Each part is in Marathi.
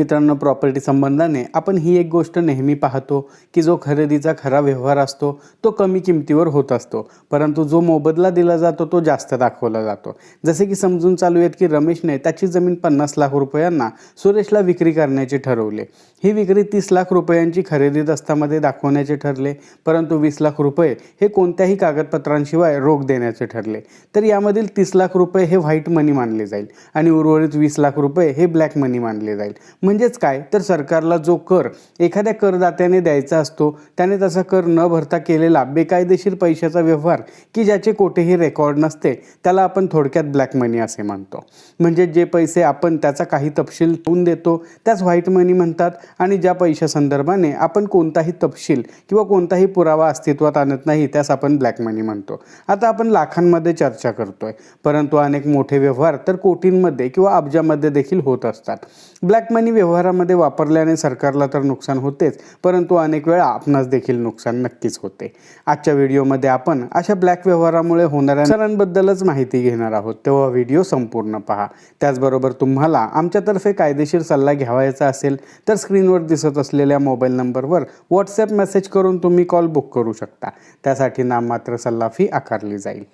मित्रांनो प्रॉपर्टी संबंधाने आपण ही एक गोष्ट नेहमी पाहतो की जो खरेदीचा खरा व्यवहार असतो तो कमी किमतीवर होत असतो. परंतु जो मोबदला दिला जातो तो जास्त दाखवला जातो. जसे की समजून चालू आहेत की रमेशने त्याची जमीन पन्नास लाख रुपयांना सुरेशला विक्री करण्याचे ठरवले. ही विक्री तीस लाख रुपयांची खरेदी दस्तामध्ये दाखवण्याचे ठरले परंतु वीस लाख रुपये हे कोणत्याही कागदपत्रांशिवाय रोख देण्याचे ठरले. तर यामधील तीस लाख रुपये हे व्हाईट मनी मानले जाईल आणि उर्वरित वीस लाख रुपये हे ब्लॅक मनी मानले जाईल. म्हणजेच काय? तर सरकारला जो कर एखाद्या करदात्याने द्यायचा असतो त्याने तसा कर न भरता केलेला बेकायदेशीर पैशाचा व्यवहार की ज्याचे कोठेही रेकॉर्ड नसते त्याला आपण थोडक्यात ब्लॅक मनी असे म्हणतो. म्हणजे जे पैसे आपण त्याचा काही तपशील ठेवून देतो त्याच व्हाईट मनी म्हणतात आणि ज्या पैशासंदर्भाने आपण कोणताही तपशील किंवा कोणताही पुरावा अस्तित्वात आणत नाही त्यास आपण ब्लॅक मनी म्हणतो. आता आपण लाखांमध्ये चर्चा करतोय परंतु अनेक मोठे व्यवहार तर कोटींमध्ये किंवा अब्जामध्ये देखील होत असतात. ब्लॅक मनी व्यवहारामध्ये वापरल्याने सरकारला तर नुकसान होतेच परंतु अनेक वेळा आपणास देखील नुकसान नक्कीच होते. आजच्या व्हिडिओमध्ये आपण अशा ब्लॅक व्यवहारामुळे होणाऱ्या नुकसानांबद्दलच माहिती घेणार आहोत. तेव्हा व्हिडिओ संपूर्ण पहा. त्याचबरोबर तुम्हाला आमच्यातर्फे कायदेशीर सल्ला घ्यावायचा असेल तर स्क्रीनवर दिसत असलेल्या मोबाईल नंबरवर व्हॉट्सॲप मेसेज करून तुम्ही कॉल बुक करू शकता. त्यासाठी नाममात्र सल्ला फी आकारली जाईल.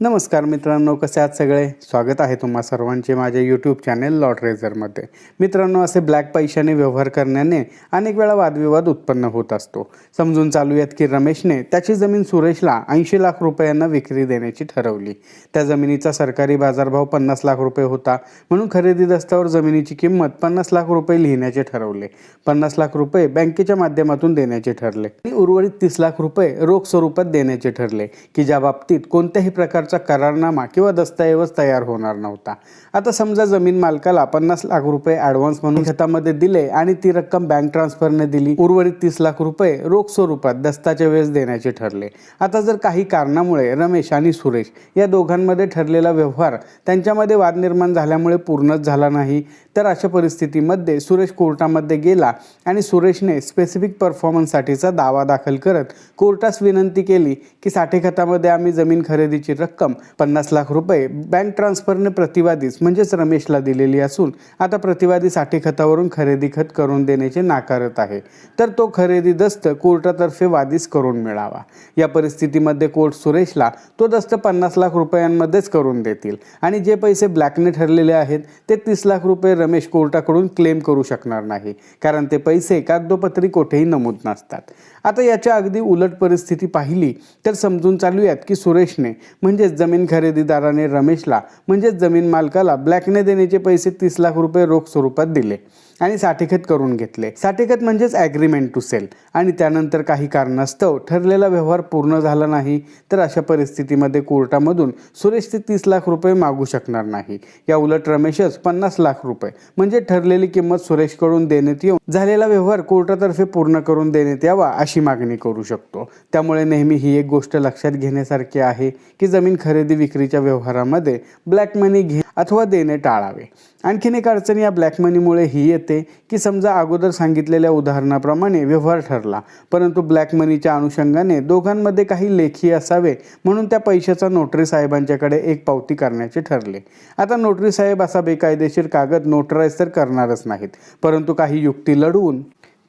नमस्कार मित्रांनो कसे आहात सगळे? स्वागत आहे तुम्हा सर्वांचे माझ्या यूट्यूब चॅनेल लॉट रेझरमध्ये मित्रांनो असे ब्लॅक पैशाने व्यवहार करण्याने अनेक वेळा वादविवाद उत्पन्न होत असतो. समजून चालू आहेत की रमेशने त्याची जमीन सुरेशला ऐंशी लाख रुपयांना विक्री देण्याची ठरवली. त्या जमिनीचा सरकारी बाजारभाव पन्नास लाख रुपये होता म्हणून खरेदी दस्तावर जमिनीची किंमत पन्नास लाख रुपये लिहिण्याचे ठरवले. पन्नास लाख रुपये बँकेच्या माध्यमातून देण्याचे ठरले. आणि उर्वरित तीस लाख रुपये रोख स्वरूपात देण्याचे ठरले की ज्या बाबतीत कोणत्याही प्रकारचा करारनामा किंवा दस्तऐवज तयार होणार नव्हता. आता समजा जमीन मालकाला पन्नास लाख रुपये ॲडव्हान्स म्हणून खतामध्ये दिले आणि ती रक्कम बँक ट्रान्सफरने दिली उर्वरित तीस लाख रुपये रोख स्वरूपात दस्ताच्या वेळेस देण्याचे ठरले. आता जर काही कारणामुळे रमेश आणि सुरेश या दोघांमध्ये ठरलेला व्यवहार त्यांच्यामध्ये वाद निर्माण झाल्यामुळे पूर्णच झाला नाही तर अशा परिस्थितीमध्ये सुरेश कोर्टामध्ये गेला आणि सुरेशने स्पेसिफिक परफॉर्मन्ससाठीचा दावा दाखल करत कोर्टास विनंती केली की साठे खतामध्ये आम्ही जमीन खरेदीची रक्कम पन्नास लाख रुपये बँक ट्रान्सफरने प्रतिवादीस म्हणजेच रमेशला दिलेली असून आता प्रतिवादी साठी खतावरून खरेदी खत करून देण्याचे नाकारत आहे. तर तो खरेदी दस्त कोर्टातर्फे वादीस करून मिळावा. या परिस्थितीमध्ये कोर्ट सुरेशला तो दस्त पन्नास लाख रुपयांमध्येच करून देतील. आणि जे पैसे ब्लॅकने ठरलेले आहेत ते तीस लाख रुपये रमेश कोर्टाकडून क्लेम करू शकणार नाही. कारण ते पैसे कागदोपत्री कोठेही नमूद नसतात. आता याच्या अगदी उलट परिस्थिती पाहिली तर समजून चालूयात की सुरेशने म्हणजे म्हणजेच जमीन खरेदीदाराने रमेशला म्हणजेच जमीन मालकाला ब्लॅकने देण्याचे पैसे तीस लाख रुपये रोख स्वरूपात दिले. आणि साठेखत करून घेतले. साठेखत म्हणजेच ॲग्रीमेंट टू सेल आणि त्यानंतर काही कारणास्तव ठरलेला व्यवहार पूर्ण झाला नाही तर अशा परिस्थितीमध्ये कोर्टामधून सुरेश ते तीस लाख रुपये मागू शकणार नाही. या उलट रमेशच पन्नास लाख रुपये म्हणजे ठरलेली किंमत सुरेशकडून देण्यात येऊन झालेला व्यवहार कोर्टातर्फे पूर्ण करून देण्यात यावा अशी मागणी करू शकतो. त्यामुळे नेहमी ही एक गोष्ट लक्षात घेण्यासारखी आहे की जमीन खरेदी विक्रीच्या व्यवहारामध्ये ब्लॅक मनी घे अथवा देणे टाळावे. आणखीन एक अडचण या ब्लॅक मनीमुळे ही येते की समजा अगोदर सांगितलेल्या उदाहरणाप्रमाणे व्यवहार ठरला परंतु ब्लॅक मनीच्या अनुषंगाने दोघांमध्ये काही लेखी असावे म्हणून त्या पैशाचा नोटरी साहेबांच्याकडे एक पावती करण्याचे ठरले. आता नोटरी साहेब असा बेकायदेशीर कागद नोटराईज तर करणारच नाहीत परंतु काही युक्ती लढवून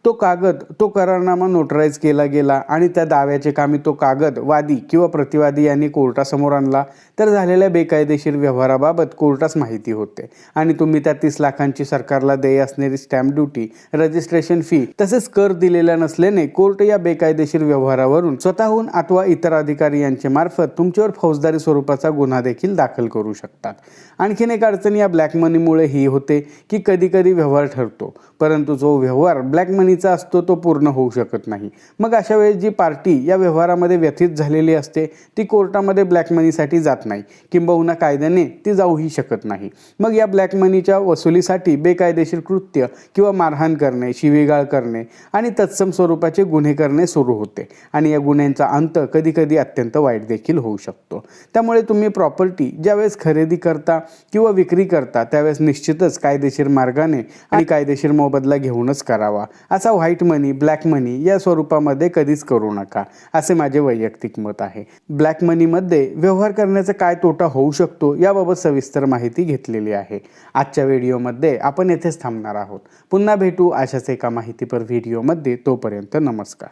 तो कागद तो करारनामा नोटराईज केला गेला आणि त्या दाव्याचे कामी तो कागद वादी किंवा प्रतिवादी यांनी कोर्टासमोर आणला. तर झालेल्या बेकायदेशीर व्यवहाराबाबत कोर्टास माहिती होते. आणि तुम्ही त्या तीस लाखांची सरकारला देय असणारी स्टॅम्प ड्युटी रजिस्ट्रेशन फी तसेच कर दिलेला नसल्याने कोर्ट या बेकायदेशीर व्यवहारावरून स्वतःहून अथवा इतर अधिकारी यांच्या मार्फत तुमच्यावर फौजदारी स्वरूपाचा गुन्हा देखील दाखल करू शकतात. आणखीन एक अडचण या ब्लॅक मनीमुळे ही होते की कधी कधी व्यवहार ठरतो. परंतु जो व्यवहार ब्लॅक मनी मनीचा असतो तो पूर्ण होऊ शकत नाही. मग अशा वेळेस जी पार्टी या व्यवहारामध्ये व्यथित झालेली असते ती कोर्टामध्ये ब्लॅक मनीसाठी जात नाही. किंबहुना कायद्याने ती जाऊही शकत नाही. मग या ब्लॅक मनीच्या वसुलीसाठी बेकायदेशीर कृत्य किंवा मारहाण करणे शिवीगाळ करणे आणि तत्सम स्वरूपाचे गुन्हे करणे सुरू होते. आणि या गुन्ह्यांचा अंत कधीकधी अत्यंत वाईट देखील होऊ शकतो. त्यामुळे तुम्ही प्रॉपर्टी ज्यावेळेस खरेदी करता किंवा विक्री करता त्यावेळेस निश्चितच कायदेशीर मार्गाने आणि कायदेशीर मोबदला घेऊनच करावा असा व्हाईट मनी ब्लॅक मनी या स्वरूपामध्ये कधीच करू नका असे माझे वैयक्तिक मत आहे. ब्लॅक मनीमध्ये व्यवहार करण्याचा काय तोटा होऊ शकतो याबाबत सविस्तर माहिती घेतलेली आहे. आजच्या व्हिडिओमध्ये आपण येथेच थांबणार आहोत. पुन्हा भेटू अशाच एका माहितीपर व्हिडिओमध्ये तोपर्यंत नमस्कार.